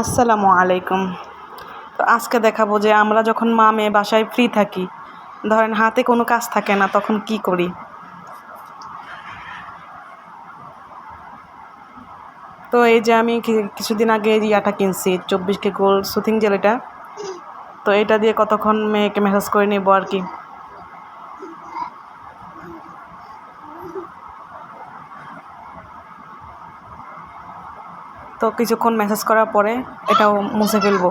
আসসালামু আলাইকুম। তো আজকে দেখাবো যে আমরা যখন মা মেয়ে বাসায় ফ্রি থাকি, ধরেন হাতে কোনো কাজ থাকে না, তখন কি করি? তো এই যে আমি কিছুদিন আগে ইয়াটা কিনছি, চব্বিশ কে গোল সুথিং জেল এটা। তো এটা দিয়ে কতক্ষণ মেয়েকে মেসেজ করে নেব আর কি? তো কিছুক্ষণ মেসেজ করার পরে এটাও মুছে ফেলব।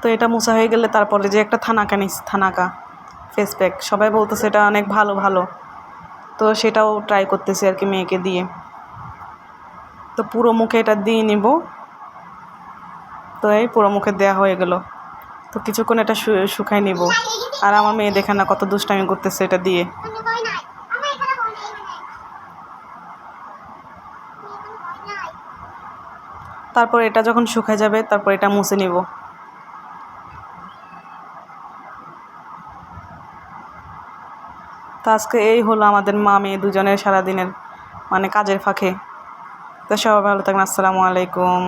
তো এটা মোছা হয়ে গেলে তারপরে যে একটা থানাকা নিস, থানাকা ফেস প্যাক সবাই বলতেছে এটা অনেক ভালো ভালো। তো সেটাও ট্রাই করতেছি আর কি মেয়েকে দিয়ে। তো পুরো মুখে এটা দিয়ে নিব। তো এই পুরো মুখে দেওয়া হয়ে গেল। তো কিছুক্ষণ এটা শুকাই নিব। আর আমার মেয়ে দেখে না কত দুষ্টামি করতেছে এটা দিয়ে। তারপর এটা যখন শুকায় যাবে, তারপর এটা মুছে নিব। তো আজকে এই হলো আমাদের মা মেয়ে দুজনের সারাদিনের মানে কাজের ফাঁকে। তো সবাই ভালো থাকবেন, আসসালামু আলাইকুম।